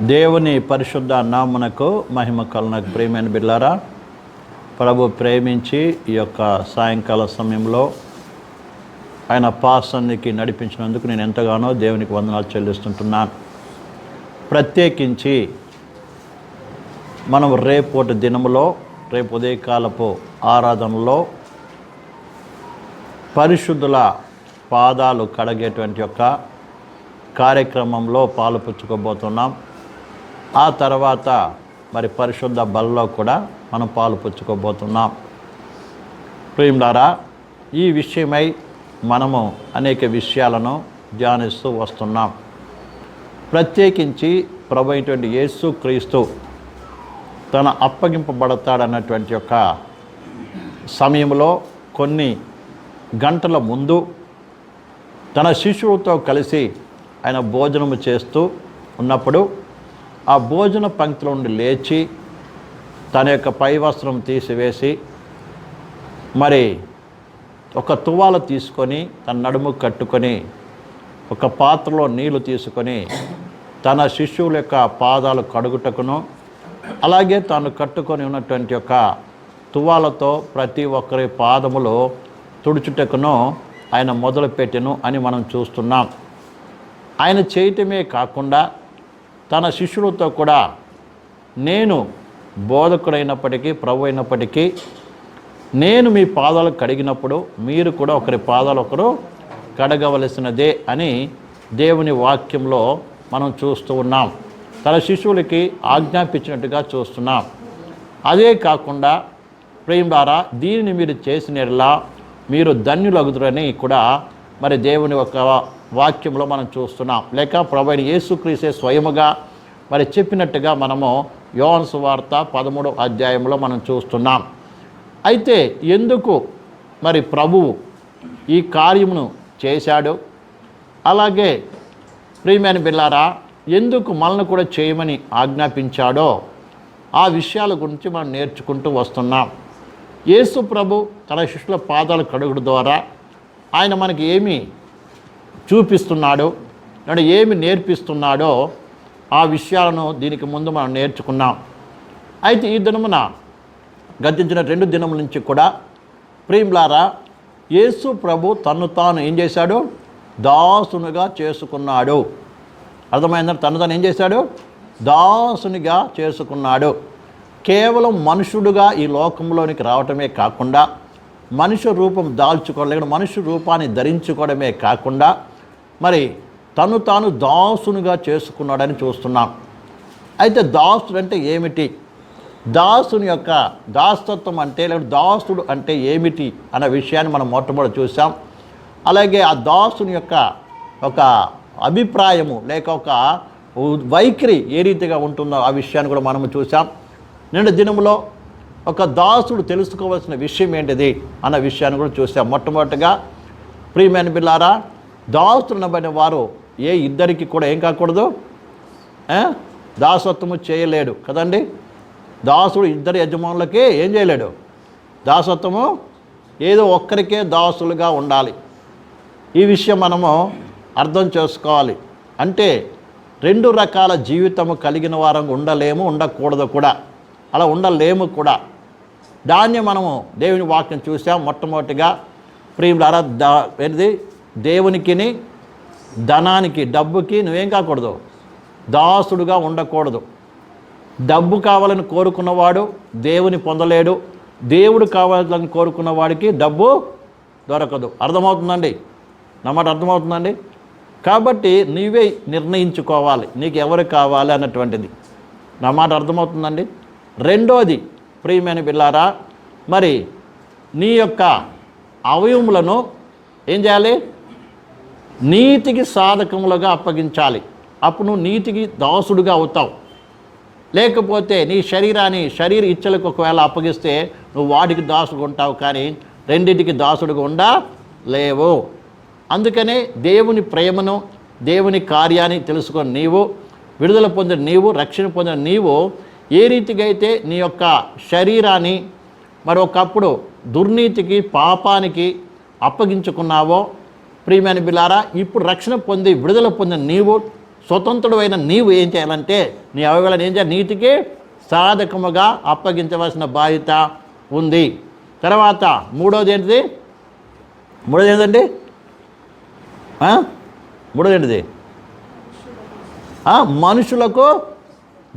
దేవుని పరిశుద్ధ నామునకు మహిమ కలనకు ప్రేమైన బిల్లారా ప్రభు ప్రేమించి ఈ యొక్క సాయంకాల సమయంలో ఆయన పాసన్నికి నడిపించినందుకు నేను ఎంతగానో దేవునికి వందనాలు చెల్లిస్తుంటున్నాను. ప్రత్యేకించి మనం రేపటి దినములో రేపు ఉదయకాలపు ఆరాధనలో పరిశుద్ధుల పాదాలు కడగేటువంటి యొక్క కార్యక్రమంలో పాలు పుచ్చుకోబోతున్నాం. ఆ తర్వాత మరి పరిశుద్ధ బలలో కూడా మనం పాలు పుచ్చుకోబోతున్నాం. ప్రియులారా ఈ విషయమై మనము అనేక విషయాలను ధ్యానిస్తూ వస్తున్నాం. ప్రత్యేకించి ప్రభు అయినటువంటి యేసు క్రీస్తు తన అప్పగింపబడతాడన్నటువంటి యొక్క సమయంలో కొన్ని గంటల ముందు తన శిశువుతో కలిసి ఆయన భోజనము చేస్తూ ఉన్నప్పుడు ఆ భోజన పంక్తిలో నుండి లేచి తన యొక్క పై వస్త్రం తీసివేసి మరి ఒక తువాల తీసుకొని తన నడుము కట్టుకొని ఒక పాత్రలో నీళ్ళు తీసుకొని తన శిష్యువుల యొక్క పాదాలు కడుగుటకును అలాగే తాను కట్టుకొని ఉన్నటువంటి యొక్క తువాలతో ప్రతి ఒక్కరి పాదములో తుడుచుటకును ఆయన మొదలుపెట్టెను అని మనం చూస్తున్నాం. ఆయన చేయటమే కాకుండా తన శిష్యులతో కూడా నేను బోధకుడైనప్పటికీ ప్రభు అయినప్పటికీ నేను మీ పాదాలు కడిగినప్పుడు మీరు కూడా ఒకరి పాదాలు ఒకరు కడగవలసినదే అని దేవుని వాక్యంలో మనం చూస్తూ ఉన్నాం. తన శిశువులకి ఆజ్ఞాపించినట్టుగా చూస్తున్నాం. అదే కాకుండా ప్రేమ ద్వారా దీనిని మీరు చేసినలా మీరు ధన్యులగుదురని కూడా మరి దేవుని ఒక వాక్యంలో మనం చూస్తున్నాం. లేక ప్రొవైడ్ యేసుక్రీసే స్వయముగా మరి చెప్పినట్టుగా మనము యోహన్ సువార్త పదమూడవ అధ్యాయంలో మనం చూస్తున్నాం. అయితే ఎందుకు మరి ప్రభువు ఈ కార్యమును చేశాడు? అలాగే ప్రియమైన బిల్లారా ఎందుకు మనల్ని కూడా చేయమని ఆజ్ఞాపించాడో ఆ విషయాల గురించి మనం నేర్చుకుంటూ వస్తున్నాం. యేసు ప్రభు తన శిష్యుల పాదాలు కడుగుడు ద్వారా ఆయన మనకి ఏమి చూపిస్తున్నాడో అంటే ఏమి నేర్పిస్తున్నాడో ఆ విషయాలను దీనికి ముందు మనం నేర్చుకున్నాం. అయితే ఈ దినమున గతించిన రెండు దినముల నుంచి కూడా ప్రియులారా యేసు ప్రభు తను తాను ఏం చేశాడు? దాసునిగా చేసుకున్నాడు. అర్థమైందని తను తాను ఏం చేశాడు? దాసునిగా చేసుకున్నాడు. కేవలం మనుషుడుగా ఈ లోకంలోనికి రావటమే కాకుండా మనుష్య రూపం దాల్చుకోవడం మనుష్య రూపాన్ని ధరించుకోవడమే కాకుండా మరి తను తాను దాసునిగా చేసుకున్నాడని చూస్తున్నాం. అయితే దాసుడు అంటే ఏమిటి? దాసుని యొక్క దాస్తత్వం అంటే లేదా దాసుడు అంటే ఏమిటి అన్న విషయాన్ని మనం మొట్టమొదటి చూసాం అలాగే ఆ దాసుని యొక్క ఒక అభిప్రాయము లేక ఒక వైఖరి ఏ రీతిగా ఉంటుందో ఆ విషయాన్ని కూడా మనము చూసాం నిన్న దినములో ఒక దాసుడు తెలుసుకోవాల్సిన విషయం ఏంటిది అన్న విషయాన్ని కూడా చూసాం మొట్టమొదటిగా. ప్రియమైన బిల్లారా దాసుడు వారు ఏ ఇద్దరికి కూడా ఏం కాకూడదు? దాసత్వము చేయలేడు. కదండి? దాసుడు ఇద్దరు యజమానులకి ఏం చేయలేడు? దాసత్వము ఏదో ఒక్కరికే దాసులుగా ఉండాలి. ఈ విషయం మనము అర్థం చేసుకోవాలి. అంటే రెండు రకాల జీవితము కలిగిన వారం ఉండలేము ఉండకూడదు కూడా. అలా ఉండలేము కూడా. దాన్ని మనము దేవుని వాక్యం చూసాం మొట్టమొదటిగా. ప్రియులారా దా ఏంటిది? దేవునికిని ధనానికి డబ్బుకి నువ్వేం కాకూడదు. దాసుడుగా ఉండకూడదు. డబ్బు కావాలని కోరుకున్నవాడు దేవుని పొందలేడు. దేవుడు కావాలని కోరుకున్న వాడికి డబ్బు దొరకదు. అర్థమవుతుందండి? నా మాట అర్థమవుతుందండి? కాబట్టి నీవే నిర్ణయించుకోవాలి. నీకు ఎవరు కావాలి అన్నటువంటిది. నా మాట అర్థమవుతుందండి? రెండోది ప్రియమైన పిల్లారా మరి నీ యొక్క అవయములను ఏం చేయాలి? నీతికి సాధకములుగా అప్పగించాలి. అప్పుడు నువ్వు నీతికి దాసుడుగా అవుతావు. లేకపోతే నీ శరీరాన్ని శరీర ఇచ్చలకు ఒకవేళ అప్పగిస్తే నువ్వు వాటికి దాసుడు ఉంటావు కానీ రెండింటికి దాసుడుగా ఉండా లేవు. అందుకనే దేవుని ప్రేమను దేవుని కార్యాన్ని తెలుసుకొని నీవు విడుదల పొందిన నీవు రక్షణ పొందిన నీవు ఏ రీతిగా అయితే నీ యొక్క శరీరాన్ని మరొకప్పుడు దుర్నీతికి పాపానికి అప్పగించుకున్నావో ప్రియమైన బిలారా ఇప్పుడు రక్షణ పొంది విడుదల పొందిన నీవు స్వతంత్రుడైన నీవు ఏం చేయాలంటే నీ అవగాహన ఏం చేయాలి నీతికి సాధకముగా అప్పగించవలసిన బాధ్యత ఉంది. తర్వాత మూడోది ఏంటిది? మూడోది ఏంటండి? మూడోది ఏంటిది? మనుషులకు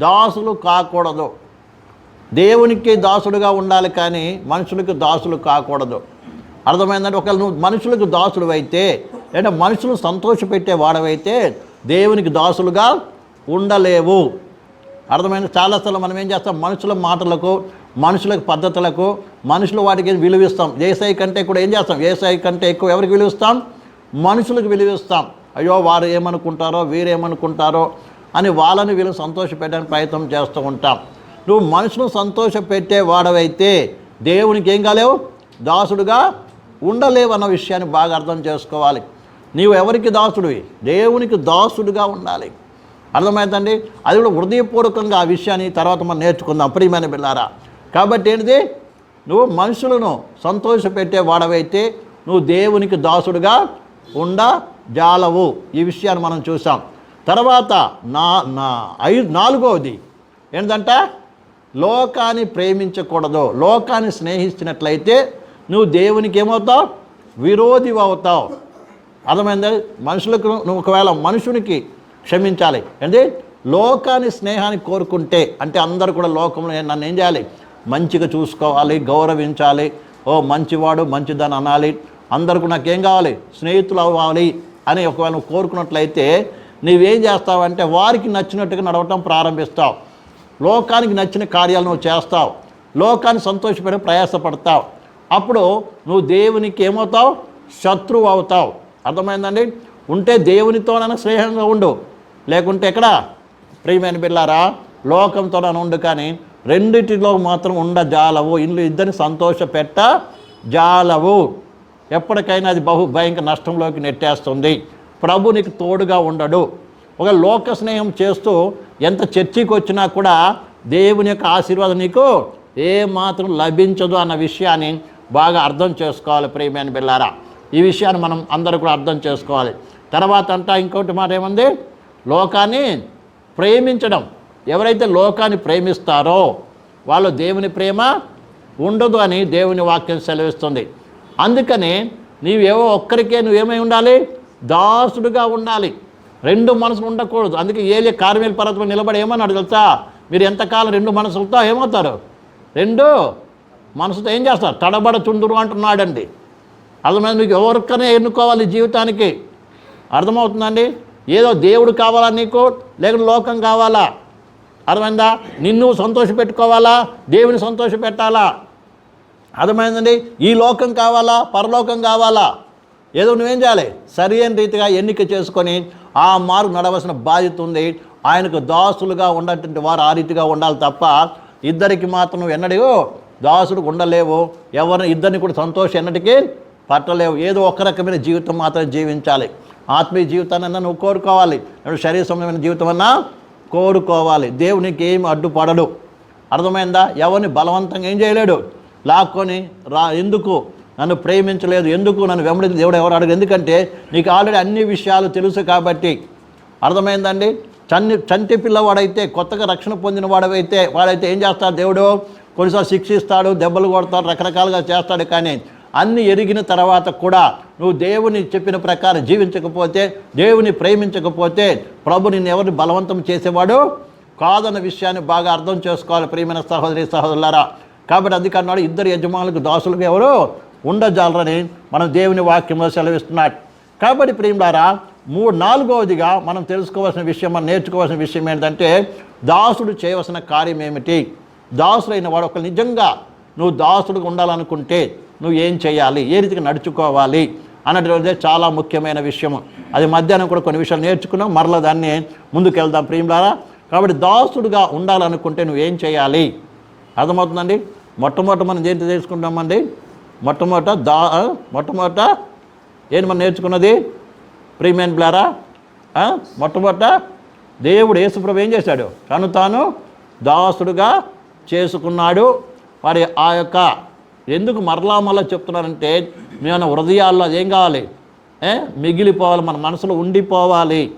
దాసులు కాకూడదు. దేవునికి దాసుడుగా ఉండాలి కానీ మనుషులకు దాసులు కాకూడదు. అర్థమైందంటే ఒకవేళ నువ్వు మనుషులకు దాసుడు అయితే లేదా మనుషులు సంతోషపెట్టే వాడవైతే దేవునికి దాసులుగా ఉండలేవు. అర్థమైంది? చాలాసార్లు మనం ఏం చేస్తాం? మనుషుల మాటలకు మనుషులకు పద్ధతులకు మనుషులు వాటికి విలువిస్తాం. ఏసఐ కంటే కూడా ఏం చేస్తాం? ఏసఐ కంటే ఎక్కువ ఎవరికి విలువిస్తాం? మనుషులకు విలువిస్తాం. అయ్యో వారు ఏమనుకుంటారో వీరేమనుకుంటారో అని వాళ్ళని వీళ్ళు సంతోషపెట్టడానికి ప్రయత్నం చేస్తూ ఉంటాం. నువ్వు మనుషులను సంతోషపెట్టే వాడవైతే దేవునికి ఏం కాలేవు? దాసుడుగా ఉండలేవన్న విషయాన్ని బాగా అర్థం చేసుకోవాలి. నీవు ఎవరికి దాసుడివి? దేవునికి దాసుడుగా ఉండాలి. అర్థమైందండి? అది కూడా హృదయపూర్వకంగా ఆ విషయాన్ని తర్వాత మనం నేర్చుకుందాం ప్రియమైన బిళ్ళారా కాబట్టి ఏంటిది? నువ్వు మనుషులను సంతోషపెట్టే వాడవైతే నువ్వు దేవునికి దాసుడుగా ఉండ జాలవు. ఈ విషయాన్ని మనం చూసాం. తర్వాత నా నా ఐదు నాలుగవది ఏంటంటే లోకాన్ని ప్రేమించకూడదు. లోకాన్ని స్నేహించినట్లయితే నువ్వు దేవునికి ఏమవుతావు? విరోధి అవుతావు. అర్థమైందా? మనుషులకు నువ్వు ఒకవేళ మనుషునికి క్షమించాలి. అంటే లోకాన్ని స్నేహాన్ని కోరుకుంటే అంటే అందరూ కూడా లోకంలో నన్ను ఏం చేయాలి? మంచిగా చూసుకోవాలి గౌరవించాలి. ఓ మంచివాడు మంచిదని అనాలి. అందరికీ నాకేం కావాలి? స్నేహితులు అవ్వాలి అని ఒకవేళ నువ్వు కోరుకున్నట్లయితే నువ్వేం చేస్తావంటే వారికి నచ్చినట్టుగా నడవటం ప్రారంభిస్తావు. లోకానికి నచ్చిన కార్యాలు నువ్వు చేస్తావు. లోకాన్ని సంతోషపడి ప్రయాసపడతావు. అప్పుడు నువ్వు దేవునికి ఏమవుతావు? శత్రువు అవుతావు. అర్థమైందండి? ఉంటే దేవునితోనైనా స్నేహంగా ఉండు. లేకుంటే ఎక్కడ? ప్రియమైన పిల్లారా లోకంతోనైనా ఉండు కానీ రెండిటిలో మాత్రం ఉండ జాలవు. ఇల్లు ఇద్దరిని సంతోష పెట్ట జాలవు. ఎప్పటికైనా అది బహు భయంకర నష్టంలోకి నెట్టేస్తుంది. ప్రభు నీకు తోడుగా ఉండడు. ఒక లోక స్నేహం చేస్తూ ఎంత చర్చికి వచ్చినా కూడా దేవుని యొక్క ఆశీర్వాదం నీకు ఏ మాత్రం లభించదు అన్న విషయాన్ని బాగా అర్థం చేసుకోవాలి ప్రియమైన బిల్లారా ఈ విషయాన్ని మనం అందరూ కూడా అర్థం చేసుకోవాలి. తర్వాత అంటా ఇంకోటి మాట ఏముంది? లోకాన్ని ప్రేమించడం. ఎవరైతే లోకాన్ని ప్రేమిస్తారో వాళ్ళు దేవుని ప్రేమ ఉండదు అని దేవుని వాక్యం సెలవిస్తుంది. అందుకని నీవేవో ఒక్కరికే నువ్వేమై ఉండాలి? దాసుడుగా ఉండాలి. రెండు మనసులు ఉండకూడదు. అందుకే ఏలి కార్మిక పర్వతం నిలబడి ఏమన్నాడు తెలుసా? మీరు ఎంతకాలం రెండు మనసులతో ఏమవుతారు? రెండు మనసుతో ఏం చేస్తారు? తడబడ చుందురు అంటున్నాడండి అర్థమైంది మీకు? ఎవరికనే ఎన్నుకోవాలి జీవితానికి? అర్థమవుతుందండి? ఏదో దేవుడు కావాలా నీకు? లేకుంటే లోకం కావాలా? అర్థమైందా? నిన్ను సంతోష పెట్టుకోవాలా దేవుని సంతోష పెట్టాలా అర్థమైందండి? ఈ లోకం కావాలా? పరలోకం కావాలా? ఏదో నువ్వేం చేయాలి? సరి అయిన రీతిగా ఎన్నిక చేసుకొని ఆ మార్గం నడవలసిన బాధ్యత ఉంది. ఆయనకు దాసులుగా ఉన్నటువంటి వారు ఆ రీతిగా ఉండాలి తప్ప ఇద్దరికి మాత్రం ఎన్నడూ దాసుడు ఉండలేవు ఎవరిని ఇద్దరిని కూడా సంతోషం ఎన్నటికీ పట్టలేవు. ఏదో ఒక రకమైన జీవితం మాత్రం జీవించాలి. ఆత్మీయ జీవితాన్ని నువ్వు కోరుకోవాలి. శరీర సంబంధమైన జీవితం అన్నా కోరుకోవాలి. దేవునికి ఏం అడ్డుపడడు. అర్థమైందా? ఎవరిని బలవంతంగా ఏం చేయలేడు. లాక్కొని రా ఎందుకు? నన్ను ప్రేమించలేదు. ఎందుకు? నన్ను వెంబడి దేవుడు ఎవరు అడగదు ఎందుకంటే నీకు ఆల్రెడీ అన్ని విషయాలు తెలుసు కాబట్టి. అర్థమైందండి? చన్ని చంటి పిల్లవాడైతే కొత్తగా రక్షణ పొందిన వాడవైతే వాడైతే ఏం చేస్తాడు దేవుడు? కొన్నిసార్లు శిక్షిస్తాడు దెబ్బలు కొడతాడు రకరకాలుగా చేస్తాడు కానీ అన్ని ఎరిగిన తర్వాత కూడా నువ్వు దేవుని చెప్పిన ప్రకారం జీవించకపోతే దేవుని ప్రేమించకపోతే ప్రభు నిన్ను ఎవరిని బలవంతం చేసేవాడు కాదన్న విషయాన్ని బాగా అర్థం చేసుకోవాలి ప్రియమైన సహోదరి సహోదరులారా. కాబట్టి అందుకన్నాడు ఇద్దరు యజమానులకు దాసులకు ఎవరు ఉండజాలరని మనం దేవుని వాక్యంలో సెలవిస్తున్నాడు కాబట్టి ప్రియులారా మూడు నాలుగవదిగా మనం తెలుసుకోవాల్సిన విషయం మనం నేర్చుకోవాల్సిన విషయం ఏంటంటే దాసుడు చేయవలసిన కార్యం ఏమిటి? దాసుడైన వాడు ఒక నిజంగా నువ్వు దాసుడుగా ఉండాలనుకుంటే నువ్వు ఏం చేయాలి? ఏ రీతిగా నడుచుకోవాలి? అన్నటువంటిదే చాలా ముఖ్యమైన విషయము. అది మధ్యాహ్నం కూడా కొన్ని విషయాలు నేర్చుకున్నాం. మరలా దాన్ని ముందుకు వెళ్దాం ప్రియులారా. కాబట్టి దాసుడుగా ఉండాలనుకుంటే నువ్వు ఏం చేయాలి? అర్థమవుతుందండి? మొట్టమొదట మనం ఏంటి తెలుసుకుంటామండి మొట్టమొదట దా మొట్టమొదట ఏంటి మనం నేర్చుకున్నది? ప్రీమియన్ బ్లారా మొట్టమొదట దేవుడు యేసుప్రభు ఏం చేశాడు? తను తాను దాసుడుగా చేసుకున్నాడు. మరి ఆ యొక్క ఎందుకు మరలా మరలా చెప్తున్నారంటే మేము హృదయాల్లో అదేం కావాలి? ఏ? మిగిలిపోవాలి మన మనసులో ఉండిపోవాలి.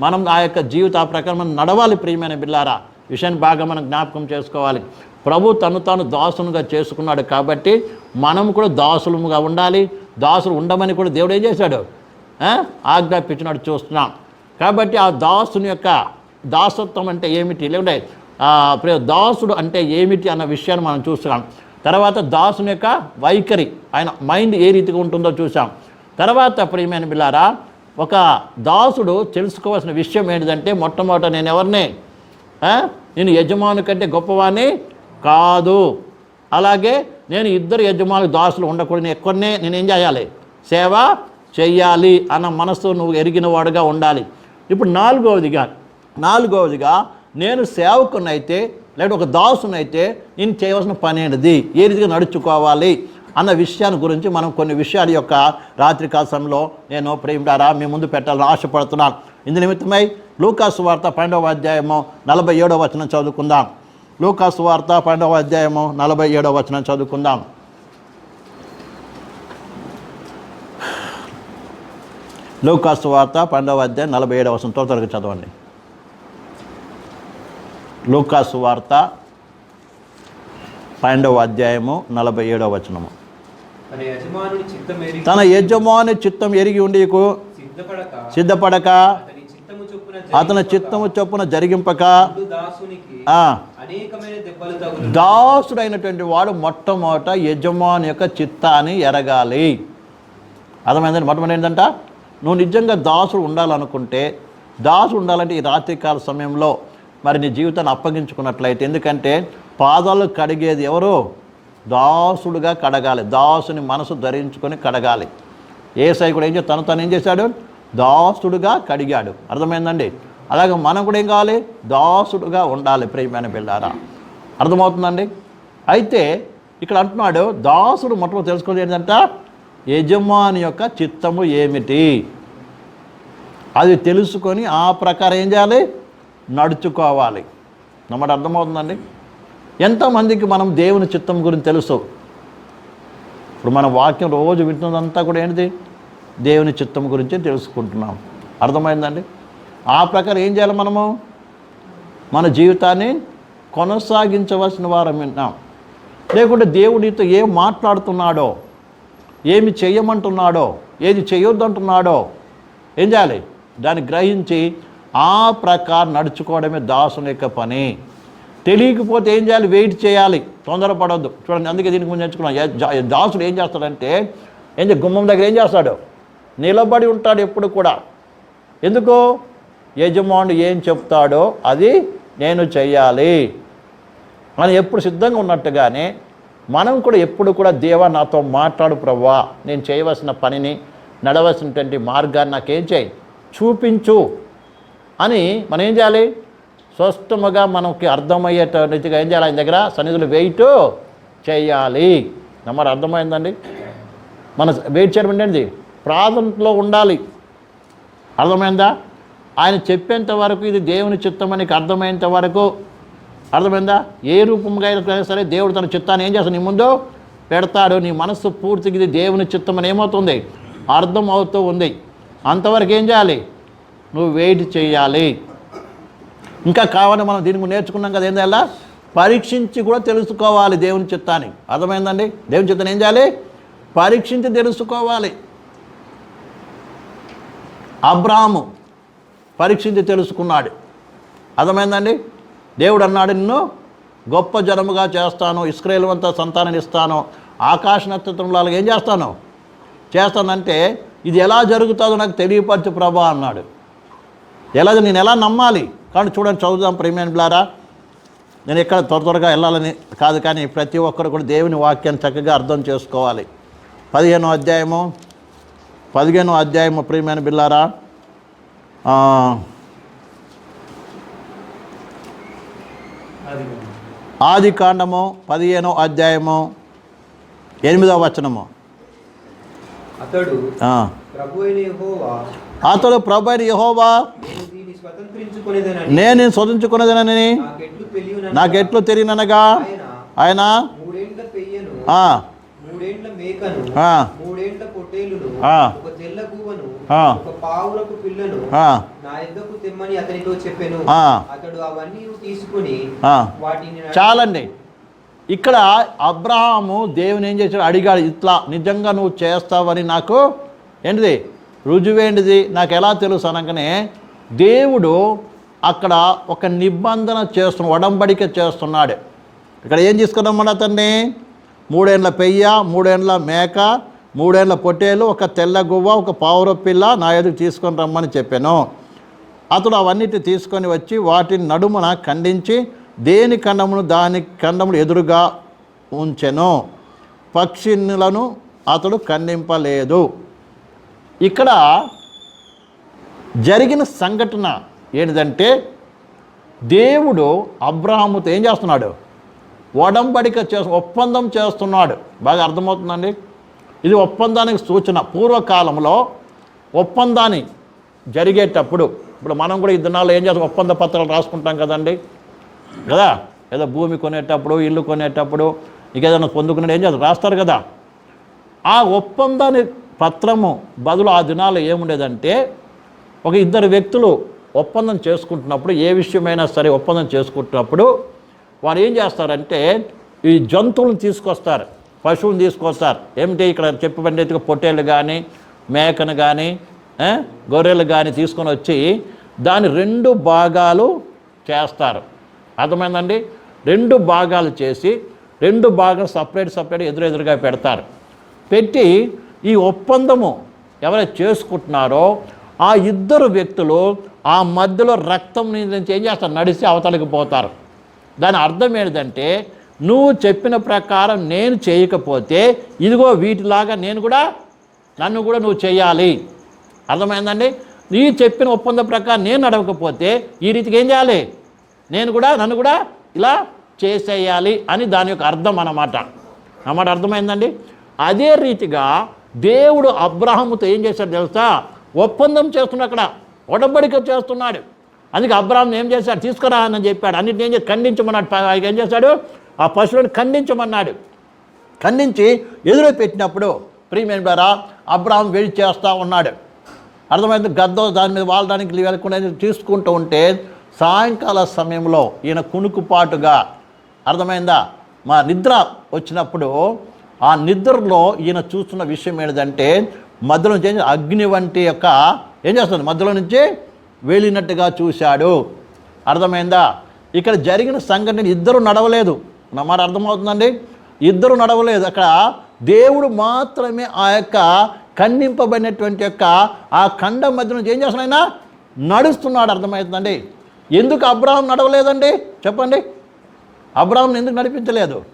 మనం ఆ యొక్క జీవిత ఆ ప్రకారం మనం నడవాలి ప్రియమైన బిల్లారా విషయాన్ని బాగా మనం జ్ఞాపకం చేసుకోవాలి. ప్రభు తను తాను దాసునుగా చేసుకున్నాడు కాబట్టి మనం కూడా దాసులుగా ఉండాలి. దాసులు ఉండమని కూడా దేవుడు ఏం చేశాడు? ఆజ్ఞాపించినాడు ఆజ్ఞాపించినట్టు చూస్తున్నాం. కాబట్టి ఆ దాసుని యొక్క దాసత్వం అంటే ఏమిటి? లేకుంటే దాసుడు అంటే ఏమిటి అన్న విషయాన్ని మనం చూస్తున్నాం. తర్వాత దాసుని యొక్క వైఖరి ఆయన మైండ్ ఏ రీతిగా ఉంటుందో చూసాం తర్వాత ప్రియమైన బిల్లారా ఒక దాసుడు తెలుసుకోవాల్సిన విషయం ఏంటిదంటే మొట్టమొదట నేను ఎవరిని? నేను యజమాను కంటే గొప్పవాణ్ణి కాదు. అలాగే నేను ఇద్దరు యజమానులు దాసులు ఉండకూడదు. నేను ఏం చేయాలి? సేవ చెయ్యాలి అన్న మనసు నువ్వు ఎరిగిన వాడుగా ఉండాలి. ఇప్పుడు నాలుగవదిగా నాలుగవదిగా నేను సేవకునైతే లేదా ఒక దాసునైతే నేను చేయవలసిన పని ఏంటిది? ఏ రీతిగా నడుచుకోవాలి? అన్న విషయాన్ని గురించి మనం కొన్ని విషయాల యొక్క రాత్రికాల సమయంలో నేను ప్రేమిడారా? మీ ముందు పెట్టాలని ఆశపడుతున్నాను ఇందు నిమిత్తమై లూకాసు వార్త పన్నెండవ అధ్యాయము నలభై ఏడవ వచనం చదువుకుందాం. లూకాసు వార్త పన్నెండవ అధ్యాయము నలభై ఏడవ వచనం చదువుకుందాం. లూకాసు వార్త పన్నెండవ అధ్యాయం నలభై ఏడవ వచనం. త్వర త్వరగా చదవండి. లూకాసు వార్త పన్నెండవ అధ్యాయము నలభై ఏడవ వచనము. తన యజమాని చిత్తం ఎరిగి ఉండేకు సిద్ధపడక అతని చిత్తము చొప్పున జరిగింపక దాసుడైనటువంటి వాడు మొట్టమొదట యజమాని యొక్క చిత్తాన్ని ఎరగాలి. అర్థమైందండి? మొట్టమొదటి ఏంటంట? నువ్వు నిజంగా దాసుడు ఉండాలనుకుంటే దాసుడు ఉండాలంటే ఈ రాత్రికాల సమయంలో మరి నీ జీవితాన్ని అప్పగించుకున్నట్లయితే. ఎందుకంటే పాదాలు కడిగేది ఎవరు? దాసుడుగా కడగాలి. దాసుని మనసు ధరించుకొని కడగాలి. ఏసై కూడా ఏం చేస్తాడు తను తను ఏం చేశాడు? దాసుడుగా కడిగాడు. అర్థమైందండి? అలాగే మనం కూడా ఏం కావాలి? దాసుడుగా ఉండాలి ప్రియమైన బిళ్ళారా. అర్థమవుతుందండి? అయితే ఇక్కడ అంటున్నాడు దాసుడు మొట్టమొదటి తెలుసుకోవాలి ఏంటంట? యజమాని యొక్క చిత్తము ఏమిటి? అది తెలుసుకొని ఆ ప్రకారం ఏం చేయాలి? నడుచుకోవాలి. నమ్మటి అర్థమవుతుందండి? ఎంతోమందికి మనం దేవుని చిత్తం గురించి తెలుసు? ఇప్పుడు మన వాక్యం రోజు వింటున్నదంతా కూడా ఏంటిది? దేవుని చిత్తం గురించి తెలుసుకుంటున్నాం. అర్థమైందండి? ఆ ప్రకారం ఏం చేయాలి మనము? మన జీవితాన్ని కొనసాగించవలసిన వారం విన్నాం లేకుంటే దేవుడితో ఏం మాట్లాడుతున్నాడో ఏమి చేయమంటున్నాడో ఏది చేయొద్దంటున్నాడో ఏం చేయాలి? దాన్ని గ్రహించి ఆ ప్రకారం నడుచుకోవడమే దాసుని యొక్క పని. తెలియకపోతే ఏం చేయాలి? వెయిట్ చేయాలి. తొందరపడొద్దు. చూడండి అందుకే దీనికి ముందు నేర్చుకున్నాం. దాసుడు ఏం చేస్తాడంటే ఏం గుమ్మం దగ్గర ఏం చేస్తాడు? నిలబడి ఉంటాడు ఎప్పుడు కూడా. ఎందుకు? యజమానుడు ఏం చెప్తాడో అది నేను చెయ్యాలి. మనం ఎప్పుడు సిద్ధంగా ఉన్నట్టుగానే మనం కూడా ఎప్పుడు కూడా దేవా నాతో మాట్లాడు ప్రవ్వా. నేను చేయవలసిన పనిని నడవలసినటువంటి మార్గాన్ని నాకేం చేయి? చూపించు. అని మనం ఏం చేయాలి? స్పష్టముగా మనకి అర్థమయ్యేట రీతిగా ఏం చేయాలి? ఆయన దగ్గర సన్నిధులు వెయిట్ చేయాలి. నమ్మరు అర్థమైందండి? మన వెయిట్ చేయడం ఏంటండి? ఏంటి ప్రార్థనలో ఉండాలి. అర్థమైందా? ఆయన చెప్పేంత వరకు ఇది దేవుని చిత్తం అని అర్థమయ్యేంత వరకు. అర్థమైందా? ఏ రూపంగా అయినా సరే దేవుడు తన చిత్తాన్ని ఏం చేస్తాడు? నీ ముందు పెడతాడు. నీ మనస్సు పూర్తిగా ఇది దేవుని చిత్తం అని ఏమవుతుంది? అర్థం అవుతూ ఉంది. అంతవరకు ఏం చేయాలి? నువ్వు వెయిట్ చేయాలి. ఇంకా కావాలని మనం దీని గురించి నేర్చుకున్నాం కదా ఏందల్లా పరీక్షించి కూడా తెలుసుకోవాలి దేవుని చిత్తాన్ని. అర్థమైందండి? దేవుని చిత్తాన్ని ఏం చేయాలి? పరీక్షించి తెలుసుకోవాలి. అబ్రాము పరీక్షించి తెలుసుకున్నాడు. అర్థమైందండి? దేవుడు అన్నాడు నిన్ను గొప్ప జనముగా చేస్తాను ఇస్రాయేల్ అంతా సంతానం ఇస్తాను ఆకాశ నక్షత్రంలో ఏం చేస్తాను? చేస్తానంటే ఇది ఎలా జరుగుతుందో నాకు తెలియపరచు ప్రభా అన్నాడు. ఎలా నేను ఎలా నమ్మాలి? కానీ చూడండి చదువుదాం ప్రేమైన బ్లారా నేను ఎక్కడ త్వర త్వరగా వెళ్ళాలని కాదు కానీ ప్రతి ఒక్కరు కూడా దేవుని వాక్యాన్ని చక్కగా అర్థం చేసుకోవాలి. పదిహేనో అధ్యాయము పదిహేనో అధ్యాయము ప్రియమైన బిల్లారా ఆది కాండము పదిహేనో అధ్యాయము ఎనిమిదవ వచనము. అతడు ఆ. అతడు ప్రభు అయిన నేను దీన్ని స్వతంత్రించుకునేదనని నాకెట్లు తెలియననగా? ఆయన? పావురపు పిల్లను తెమ్మని అతనితో చెప్పాను అతడు అవన్నీ తీసుకుని వాటిని చాలండి. ఇక్కడ అబ్రహాము దేవుని ఏం చేశాడు? అడిగాడు ఇట్లా నిజంగా నువ్వు చేస్తావని నాకు ఏంటిది? రుజువేంటిది? నాకు ఎలా తెలుసు అనగానే దేవుడు అక్కడ ఒక నిబంధన చేస్తున్న ఒడంబడిక చేస్తున్నాడు. ఇక్కడ ఏం తీసుకున్నామన్న అతన్ని? మూడేండ్ల పెయ్య మూడేండ్ల మేక మూడేండ్ల పొట్టేలు ఒక తెల్ల గువ్వ ఒక పావుర పిల్ల నా ఎదుగు తీసుకొని రమ్మని చెప్పాను. అతడు అవన్నిటి తీసుకొని వచ్చి వాటిని నడుమున ఖండించి దేని ఖండమును దాని ఖండమును ఎదురుగా ఉంచెను? పక్షినులను అతడు ఖండింపలేదు. ఇక్కడ జరిగిన సంఘటన ఏంటిదంటే దేవుడు అబ్రహాముతో ఏం చేస్తున్నాడు? ఒడంబడిక చే ఒప్పందం చేస్తున్నాడు. బాగా అర్థమవుతుందండి? ఇది ఒప్పందానికి సూచన. పూర్వకాలంలో ఒప్పందాన్ని జరిగేటప్పుడు ఇప్పుడు మనం కూడా ఈ దినాల్లో ఏం చేస్తాం? ఒప్పంద పత్రాలు రాసుకుంటాం కదండి? కదా? ఏదో భూమి కొనేటప్పుడు ఇల్లు కొనేటప్పుడు ఇంకేదైనా పొందుకునే ఏం చేస్తారు రాస్తారు కదా? ఆ ఒప్పందాన్ని పత్రము బదులు ఆ దినాల్లో ఏముండేదంటే ఒక ఇద్దరు వ్యక్తులు ఒప్పందం చేసుకుంటున్నప్పుడు ఏ విషయమైనా సరే ఒప్పందం చేసుకుంటున్నప్పుడు వారు ఏం చేస్తారంటే ఈ జంతువులను తీసుకొస్తారు పశువుని తీసుకొస్తారు. ఏమిటి ఇక్కడ చెప్పబడినట్టుగా పొట్టేళ్ళు కానీ మేకను కానీ గొర్రెలు కానీ తీసుకొని వచ్చి దాని రెండు భాగాలు చేస్తారు. అర్థమైందండి? రెండు భాగాలు చేసి రెండు భాగాలు సపరేట్ సపరేట్ ఎదురెదురుగా పెడతారు. పెట్టి ఈ ఒప్పందము ఎవరైతే చేసుకుంటున్నారో ఆ ఇద్దరు వ్యక్తులు ఆ మధ్యలో రక్తం నుంచి ఏం చేస్తారు? నడిచి అవతలికి పోతారు. దాని అర్థం ఏంటంటే నువ్వు చెప్పిన ప్రకారం నేను చేయకపోతే ఇదిగో వీటిలాగా నేను కూడా నన్ను కూడా నువ్వు చేయాలి. అర్థమైందండి? నీ చెప్పిన ఒప్పందం ప్రకారం నేను నడవకపోతే ఈ రీతికి ఏం చేయాలి? నేను కూడా నన్ను కూడా ఇలా చేసేయాలి అని దాని యొక్క అర్థం అన్నమాట. అన్నమాట అర్థమైందండి? అదే రీతిగా దేవుడు అబ్రహాముతో ఏం చేశాడు తెలుసా? ఒప్పందం చేస్తున్నాడు అక్కడ. ఒడబడిక చేస్తున్నాడు. అందుకే అబ్రాహం ఏం చేశాడు? తీసుకురా అని చెప్పాడు. అన్నిటిని ఏం చేసి ఖండించమన్నాడు. ఆయన ఏం చేశాడు? ఆ పశువుని ఖండించమన్నాడు. ఖండించి ఎదురు పెట్టినప్పుడు ప్రియమైన ద్వారా అబ్రాహం వెయిట్ చేస్తూ ఉన్నాడు. అర్థమైంది? గద్దో దాని మీద వాళ్ళడానికి వెళ్ళకుండా తీసుకుంటూ ఉంటే సాయంకాల సమయంలో ఈయన కునుకుపాటుగా అర్థమైందా? మా నిద్ర వచ్చినప్పుడు ఆ నిద్రలో ఈయన చూస్తున్న విషయం ఏంటంటే మధ్యలో నుంచి ఏం- అగ్ని వంటి యొక్క ఏం చేస్తుంది? మధ్యలో నుంచి వెళ్ళినట్టుగా చూశాడు. అర్థమైందా? ఇక్కడ జరిగిన సంఘటన ఇద్దరు నడవలేదు. నా మాట అర్థమవుతుందండి? ఇద్దరు నడవలేదు. అక్కడ దేవుడు మాత్రమే ఆ యొక్క ఖండింపబడినటువంటి యొక్క ఆ ఖండం మధ్య నుంచి ఏం చేస్తున్నాడు ఆయన? నడుస్తున్నాడు. అర్థమవుతుందండి? ఎందుకు అబ్రాహం నడవలేదండి? చెప్పండి. అబ్రాహం ఎందుకు నడిపించలేదు?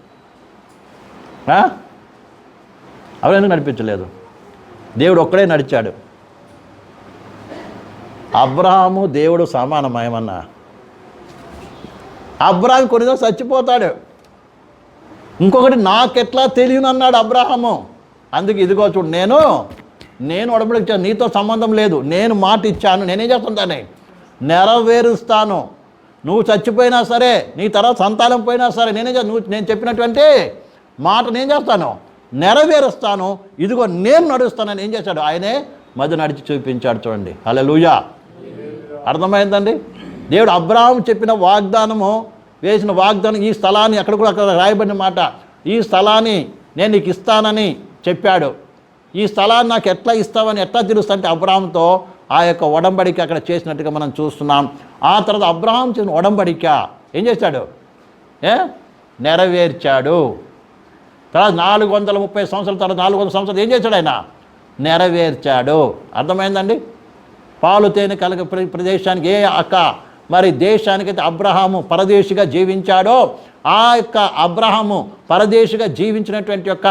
ఆ? నడిపించలేదు. దేవుడు ఒక్కడే నడిచాడు. అబ్రహాము దేవుడు సమానమేమన్నా అబ్రహాం కొన్ని చచ్చిపోతాడు. ఇంకొకటి నాకెట్లా తెలియను అన్నాడు అబ్రాహము. అందుకే ఇదిగో చూడు నేను నేను ఒడబడిచ్చాను నీతో సంబంధం లేదు. నేను మాట ఇచ్చాను నేనేం చేస్తుంటాను నెరవేరుస్తాను. నువ్వు చచ్చిపోయినా సరే నీ తర్వాత సంతానం పోయినా సరే నేనేం నువ్వు నేను చెప్పినటువంటి మాట నేను చేస్తాను? నెరవేరుస్తాను. ఇదిగో నేను నడుస్తానని ఏం చేశాడు? ఆయనే మధ్య నడిచి చూపించాడు చూడండి. హల్లెలూయా. అర్థమైందండి? దేవుడు అబ్రాహం చెప్పిన వాగ్దానము వేసిన వాగ్దానం ఈ స్థలాన్ని అక్కడ కూడా అక్కడ రాయబడిన మాట ఈ స్థలాన్ని నేను నీకు ఇస్తానని చెప్పాడు. ఈ స్థలాన్ని నాకు ఎట్లా ఇస్తావని ఎట్లా తెలుస్తా అంటే అబ్రాహంతో ఆ యొక్క ఒడంబడిక అక్కడ చేసినట్టుగా మనం చూస్తున్నాం. ఆ తర్వాత అబ్రాహం చేసిన ఒడంబడిక ఏం చేశాడు? ఏ? నెరవేర్చాడు. తర్వాత నాలుగు వందల ముప్పై సంవత్సరాల తర్వాత నాలుగు వందల సంవత్సరాలు ఏం చేశాడు ఆయన? నెరవేర్చాడు. అర్థమైందండి? పాలు తేనె కలగ ప్రదేశానికి ఏ అక్క మరి దేశానికైతే అబ్రహాము పరదేశిగా జీవించాడో ఆ యొక్క అబ్రహాము పరదేశిగా జీవించినటువంటి యొక్క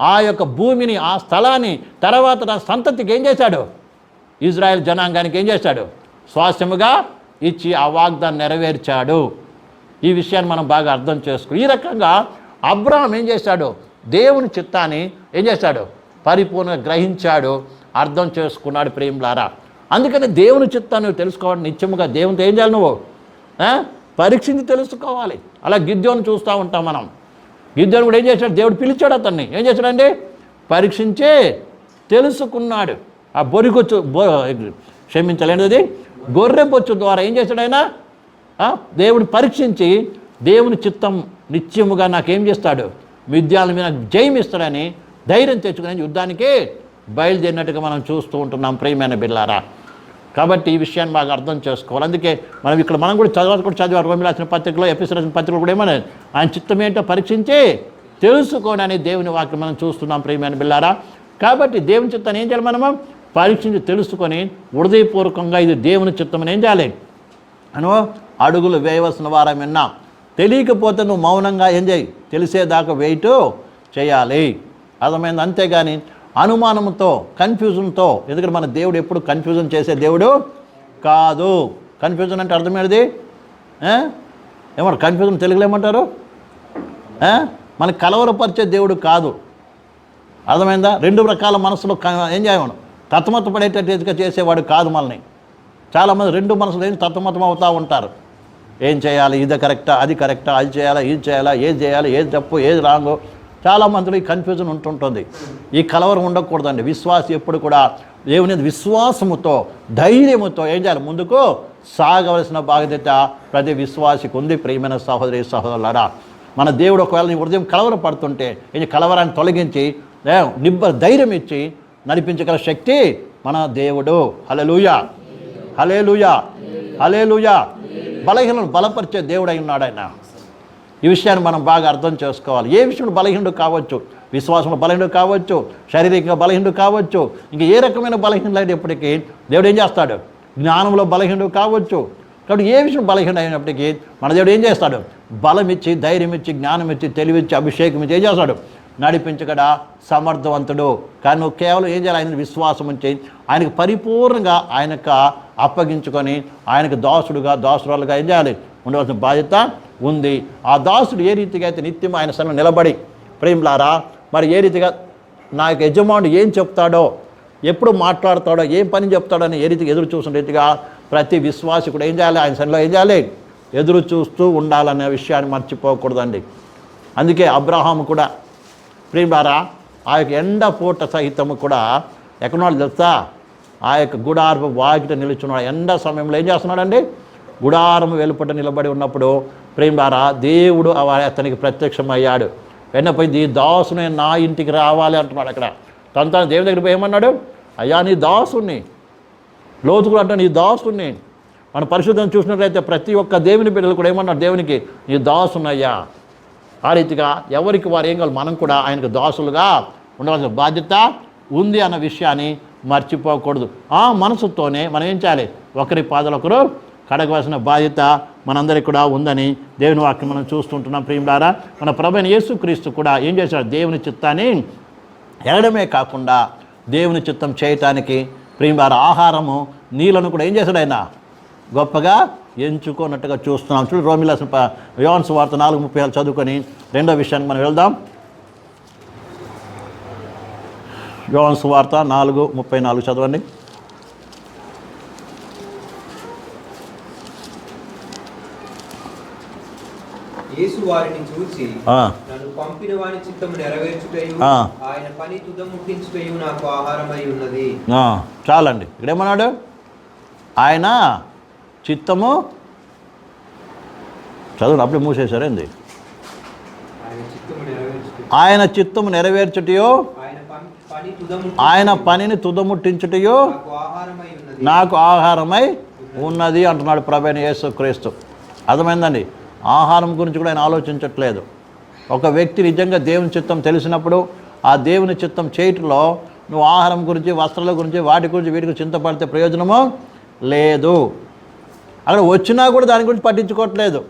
ఆ యొక్క భూమిని ఆ స్థలాన్ని తర్వాత నా సంతతికి ఏం చేశాడు? ఇజ్రాయెల్ జనాంగానికి ఏం చేశాడు? స్వాస్యముగా ఇచ్చి ఆ వాగ్దాన్ని నెరవేర్చాడు. ఈ విషయాన్ని మనం బాగా అర్థం చేసుకో ఈ రకంగా అబ్రహం ఏం చేశాడు? దేవుని చిత్తాన్ని ఏం చేశాడు? పరిపూర్ణ గ్రహించాడు. అర్థం చేసుకున్నాడు ప్రేమలారా అందుకని దేవుని చిత్తాన్ని తెలుసుకోవడం తెలుసుకోవాలి నిత్యముగా దేవునితో ఏం చేయాలి నువ్వు? పరీక్షించి తెలుసుకోవాలి. అలా గిద్యోని చూస్తూ ఉంటాం మనం. గిద్యోని కూడా ఏం చేశాడు? దేవుడు పిలిచాడు అతన్ని. ఏం చేశాడండి? పరీక్షించి తెలుసుకున్నాడు. ఆ బొరికొచ్చు బొ క్షమించలేనిది గొర్రెపొచ్చు ద్వారా ఏం చేశాడు ఆయన? దేవుడు పరీక్షించి దేవుని చిత్తం నిత్యముగా నాకేం చేస్తాడు? విద్యాల మీద జయం ఇస్తాడని ధైర్యం తెచ్చుకుని యుద్ధానికి బయలుదేరినట్టుగా మనం చూస్తూ ఉంటున్నాం ప్రియమైన బిల్లారా కాబట్టి ఈ విషయాన్ని బాగా అర్థం చేసుకోవాలి. అందుకే మనం ఇక్కడ మనం కూడా చదవాలి కూడా చదివారు రోమిలు రాసిన పత్రికలో ఎపిసి రాసిన కూడా ఏమన్నా ఆయన చిత్తం ఏంటో పరీక్షించి తెలుసుకోనని దేవుని వాక్యం మనం చూస్తున్నాం ప్రియమైన బిల్లారా కాబట్టి దేవుని చిత్తాన్ని ఏం చేయాలి మనము? పరీక్షించి తెలుసుకొని హృదయపూర్వకంగా ఇది దేవుని చిత్తం అని ఏం చేయాలి? అను అడుగులు వేయవలసిన వారం విన్నాం. తెలియకపోతే నువ్వు మౌనంగా ఏం చేయి? తెలిసేదాకా వెయిట్ చేయాలి. అర్థమైంది? అంతేగాని అనుమానంతో కన్ఫ్యూజన్తో ఎందుకంటే మన దేవుడు ఎప్పుడు కన్ఫ్యూజన్ చేసే దేవుడు కాదు. కన్ఫ్యూజన్ అంటే అర్థమేది ఏమంటారు కన్ఫ్యూజన్ తెలుగులో ఏమంటారు మనకి కలవరపరిచే దేవుడు కాదు. అర్థమైందా? రెండు రకాల మనసులో ఏం చేయమను తత్మత పడేటట్టుగా చేసేవాడు కాదు మనల్ని. చాలామంది రెండు మనసులు ఏం తత్మతం అవుతూ ఉంటారు. ఏం చేయాలి? ఇది కరెక్టా? అది కరెక్టా? అది చేయాలా? ఇది చేయాలా? ఏది చేయాలి? ఏది తప్పు? ఏది రాంగో? చాలా మందిలో ఈ కన్ఫ్యూజన్ ఉంటుంటుంది. ఈ కలవరం ఉండకూడదండి. విశ్వాసం ఎప్పుడు కూడా దేవుని విశ్వాసముతో ధైర్యముతో ఏం చేయాలి? ముందుకు సాగవలసిన బాధ్యత ప్రతి విశ్వాసికి ఉంది ప్రియమైన సహోదరి సహోదరులరా. మన దేవుడు ఒకవేళ నీ హృదయం కలవర పడుతుంటే ఈ కలవరాన్ని తొలగించి నిబ్బ ధైర్యం ఇచ్చి నడిపించగల శక్తి మన దేవుడు. హలలుయ హలేలుయ హలేలుయా బలహీనను బలపరిచే దేవుడై ఉన్నాడు ఆయన. ఈ విషయాన్ని మనం బాగా అర్థం చేసుకోవాలి. ఏ విషయంలో బలహీనుడు కావచ్చు? విశ్వాసంలో బలహీనుడు కావచ్చు? శారీరకంగా బలహీనుడు కావచ్చు? ఇంకా ఏ రకమైన బలహీనలు అయినప్పటికీ దేవుడు ఏం చేస్తాడు? జ్ఞానంలో బలహీనుడు కావచ్చు. కాబట్టి ఏ విషయం బలహీన అయినప్పటికీ మన దేవుడు ఏం చేస్తాడు? బలం ఇచ్చి ధైర్యం ఇచ్చి జ్ఞానం ఇచ్చి తెలివిచ్చి అభిషేకం ఇచ్చి ఏం చేస్తాడు? నడిపించగడ సమర్థవంతుడు. కానీ నువ్వు కేవలం ఏం చేయాలి? ఆయన విశ్వాసం ఉంచి ఆయనకు పరిపూర్ణంగా ఆయనకు అప్పగించుకొని ఆయనకు దాసుడుగా దాసురాలుగా ఏం చేయాలి? ఉండవలసిన బాధ్యత ఉంది. ఆ దాసుడు ఏ రీతిగా అయితే నిత్యం ఆయన సన్న నిలబడి ప్రేమ్లారా మరి ఏ రీతిగా నా యొక్క యజమానుడు ఏం చెప్తాడో ఎప్పుడు మాట్లాడతాడో ఏం పని చెప్తాడని ఏ రీతిగా ఎదురు చూసిన రీతిగా ప్రతి విశ్వాసి కూడా ఏం చేయాలి? ఆయన సన్నిలో ఏం చేయాలి? ఎదురు చూస్తూ ఉండాలనే విషయాన్ని మర్చిపోకూడదండి. అందుకే అబ్రహాం కూడా ప్రియులారా ఆ యొక్క ఎండ పూట సహితము కూడా ఎక్కడున్నాడు తెలుస్తా ఆ యొక్క గుడారపు వాకిట నిలుచున్నాడు ఎండ సమయంలో ఏం చేస్తున్నాడండి? గుడారము వెలుపట నిలబడి ఉన్నప్పుడు ప్రేమారా దేవుడు అతనికి ప్రత్యక్షమయ్యాడు. వెన్నపోయి నీ దాసుని నా ఇంటికి రావాలి అంటున్నాడు అక్కడ. తన తన దేవుని దగ్గర పోయి ఏమన్నాడు? అయ్యా నీ దాసుని లోతు కూడా అంటే నీ దాసుని మన పరిశుద్ధం చూసినట్లయితే ప్రతి ఒక్క దేవుని బిడ్డలు కూడా ఏమన్నారు దేవునికి? నీ దాసునయ్యా ఆ రీతిగా ఎవరికి వారు ఏం కావాలి? మనం కూడా ఆయనకు దాసులుగా ఉండవలసిన బాధ్యత ఉంది అన్న విషయాన్ని మర్చిపోకూడదు. ఆ మనసుతోనే మనం ఏం చేయాలి? ఒకరి పాదలొకరు కడగవలసిన బాధ్యత మనందరికి కూడా ఉందని దేవుని వాక్యం మనం చూస్తుంటున్నాం ప్రియులారా. మన ప్రభుని యేసుక్రీస్తు కూడా ఏం చేశాడు? దేవుని చిత్తాన్ని ఎగడమే కాకుండా దేవుని చిత్తం చేయటానికి ప్రియులార ఆహారము నీళ్ళను కూడా ఏం చేశాడు ఆయన? గొప్పగా ఎంచుకున్నట్టుగా చూస్తున్నాం. చూడు రోమిలాసిన యోన్స్ వార్త నాలుగు ముప్పై ఏళ్ళు చదువుకొని రెండో విషయానికి మనం వెళ్దాం. యోన్స్ వార్త నాలుగు ముప్పై నాలుగు చదవండి. యేసు వారిని చూసి ఆ, నన్ను పంపిన వాని చిత్తము నెరవేర్చుటయు ఆ. ఆయన పని తుదముట్టించుటయు నాకు ఆహారమై ఉన్నది. ఆ, చాలండి. ఇక్కడ ఏమన్నాడు? ఆయన చిత్తము చదువు అప్పుడే మూసేశారేంది ఆయన చిత్తము నెరవేర్చుట ఆయన చిత్తము నెరవేర్చుటయో? ఆయన పనిని తుదముట్టించుటయో? నాకు ఆహారమై ఉన్నది. నాకు ఆహారమై ఉన్నది అంటున్నాడు ప్రభైన యేసు క్రీస్తు అర్థమైందండి? ఆహారం గురించి కూడా ఆయన ఆలోచించట్లేదు. ఒక వ్యక్తి నిజంగా దేవుని చిత్తం తెలిసినప్పుడు ఆ దేవుని చిత్తం చేయటంలో నువ్వు ఆహారం గురించి వస్త్రాల గురించి వాటి గురించి వీటి గురించి చింతపడితే ప్రయోజనము లేదు. అక్కడ వచ్చినా కూడా దాని గురించి పట్టించుకోవట్లేదు.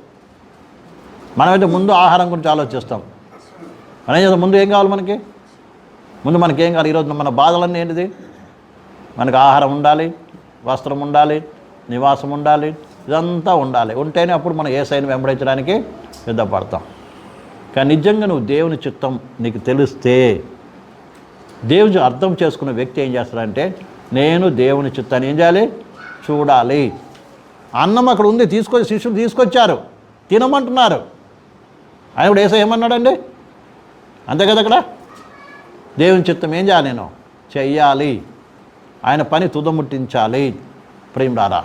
మనమైతే ముందు ఆహారం గురించి ఆలోచిస్తాం. మనం ఏం చేస్తాం? ముందు ఏం కావాలి మనకి? ముందు మనకి ఏం కావాలి? ఈరోజు మన బాధలన్నీ ఏంటిది? మనకు ఆహారం ఉండాలి వస్త్రం ఉండాలి నివాసం ఉండాలి ఇదంతా ఉండాలి. ఉంటేనే అప్పుడు మనం ఏ సైన్ వెంబడించడానికి సిద్ధపడతాం. కానీ నిజంగా నువ్వు దేవుని చిత్తం నీకు తెలిస్తే దేవుని అర్థం చేసుకున్న వ్యక్తి ఏం చేస్తాడంటే నేను దేవుని చిత్తాన్ని ఏం చేయాలి? చూడాలి. అన్నం అక్కడ ఉంది తీసుకొచ్చి శిష్యులు తీసుకొచ్చారు. తినమంటున్నారు. ఆయన కూడా ఏసై ఏమన్నాడండి? అంతే కదా అక్కడ? దేవుని చిత్తం ఏం చేయాలి నేను? చెయ్యాలి. ఆయన పని తుదముట్టించాలి. ప్రేమరారా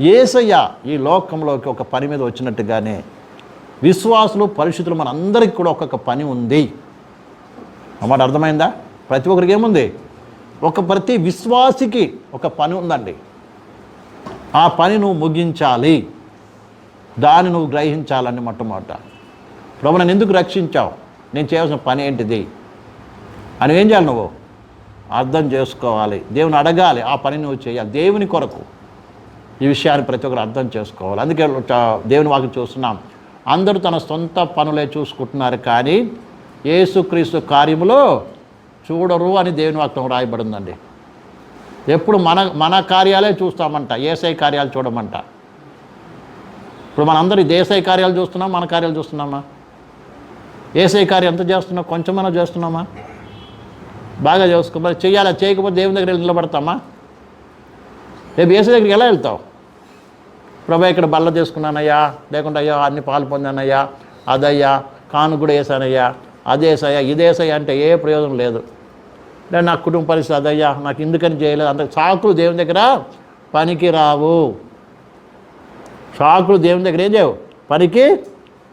ఏసయ్య ఈ లోకంలోకి ఒక పని మీద వచ్చినట్టుగానే విశ్వాసులు పరిశుద్ధులు మనందరికీ కూడా ఒక్కొక్క పని ఉంది. అన్నమాట అర్థమైందా? ప్రతి ఒక్కరికి ఏముంది? ఒక ప్రతి విశ్వాసికి ఒక పని ఉందండి. ఆ పని నువ్వు ముగించాలి. దాన్ని నువ్వు గ్రహించాలని మొట్టమొదట. ప్రభు నన్ను ఎందుకు రక్షించావు? నేను చేయాల్సిన పని ఏంటిది? అని ఏం చేయాలి నువ్వు? అర్థం చేసుకోవాలి. దేవుని అడగాలి ఆ పని నువ్వు చేయాలి. దేవుని కొరకు ఈ విషయాన్ని ప్రతి ఒక్కరు అర్థం చేసుకోవాలి. అందుకే దేవుని వాకి చూస్తున్నాం. అందరూ తన సొంత పనులే చూసుకుంటున్నారు కానీ ఏసుక్రీస్తు కార్యములో చూడరు అని దేవుని వాక్యం రాయబడిందండి. ఎప్పుడు మన మన కార్యాలే చూస్తామంట ఏసై కార్యాలు చూడమంట. ఇప్పుడు మనందరూ దేశాయి కార్యాలు చూస్తున్నాం మన కార్యాలు చూస్తున్నామా? ఏసై కార్యం ఎంత చేస్తున్నాం కొంచెమైనా చేస్తున్నామా? బాగా చేసుకో మరి చేయకపోతే దేవుని దగ్గర నిలబడతామా? రేపు ఏసై దగ్గరికి ఎలా వెళ్తావు? ప్రభా ఇక్కడ బల్ల తీసుకున్నానయ్యా లేకుంటే అయ్యా అన్ని పాలు పొందానయ్యా అదయ్యా కాను కూడా వేసానయ్యా అదేసయ్యా ఇదేసయ్యా అంటే ఏ ప్రయోజనం లేదు. లేదు నా కుటుంబ పరిస్థితి అదయ్యా నాకు ఎందుకని చేయలేదు? అంత సాకులు దేవుని దగ్గర పనికి రావు. సాకులు దేవుని దగ్గర ఏం చేయవు? పనికి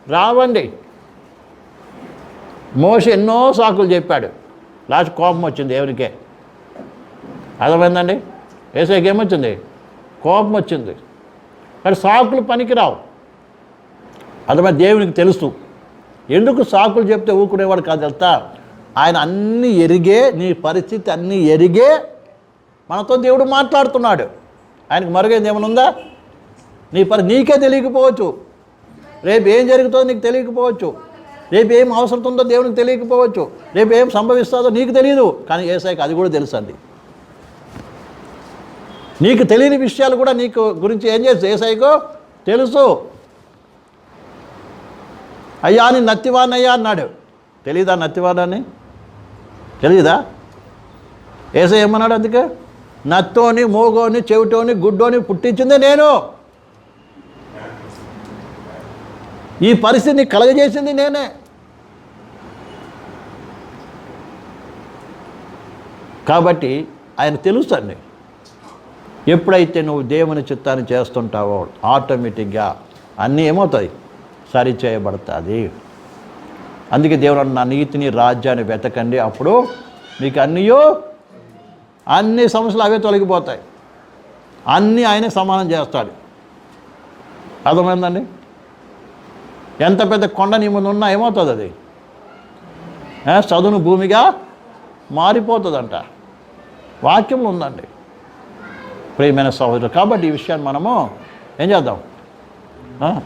రావండి. మోస ఎన్నో సాకులు చెప్పాడు. లాస్ట్ కోపం వచ్చింది దేవునికే. అర్థమైందండి? ఏసైకి ఏమొచ్చింది? కోపం వచ్చింది. కానీ సాకులు పనికిరావు అర్థమైంది? దేవునికి తెలుసు. ఎందుకు సాకులు చెప్తే ఊకునేవాడు కాదు వెళ్తా ఆయన అన్నీ ఎరిగే నీ పరిస్థితి అన్నీ ఎరిగే మనతో దేవుడు మాట్లాడుతున్నాడు. ఆయనకు మరుగైంది ఏమైనా ఉందా నీ పరి నీకే తెలియకపోవచ్చు. రేపు ఏం జరుగుతుందో నీకు తెలియకపోవచ్చు. రేపు ఏం అవసరం ఉందో దేవునికి తెలియకపోవచ్చు. రేపు ఏం సంభవిస్తుందో నీకు తెలియదు కానీ ఏసైకి అది కూడా తెలుసు అండి నీకు తెలియని విషయాలు కూడా నీకు గురించి ఏం చేసి ఏసైకో తెలుసు. అయ్యా అని నత్తివానయ్యా అన్నాడు. తెలీదా నత్తివాడని తెలియదా ఏసై ఏమన్నాడు అందుకే? నత్తోని మోగోని చెవిటోని గుడ్డోని పుట్టించిందే నేను. ఈ పరిస్థితిని కలగజేసింది నేనే. కాబట్టి ఆయన తెలుసు ఎప్పుడైతే నువ్వు దేవుని చిత్తాన్ని చేస్తుంటావో ఆటోమేటిక్గా అన్నీ ఏమవుతాయి? సరి చేయబడుతుంది. అందుకే దేవుడు అన్న, నా నీతిని రాజ్యాన్ని వెతకండి. అప్పుడు మీకు అన్నీయో అన్ని సమస్యలు అవే తొలగిపోతాయి. అన్నీ ఆయనే సమానం చేస్తాడు. అర్థమైందండి? ఎంత పెద్ద కొండ నీ ముందు ఉన్నా ఏమవుతుంది అది? చదువును చదును భూమిగా మారిపోతుందంట. వాక్యంలో ఉందండి. ప్రియమైన సహోదరులు కాబట్టి ఈ విషయాన్ని మనము ఏం చేద్దాం?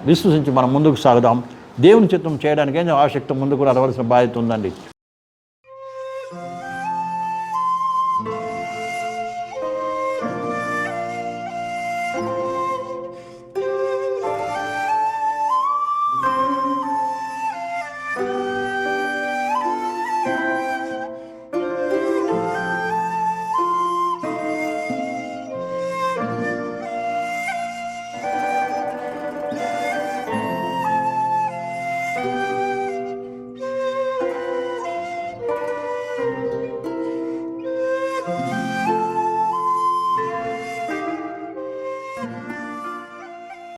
విశ్వసించి మనం ముందుకు సాగుదాం. దేవుని చిత్తం చేయడానికి ఏం ఆసక్తి ముందుకు నడవలసిన బాధ్యత ఉందండి.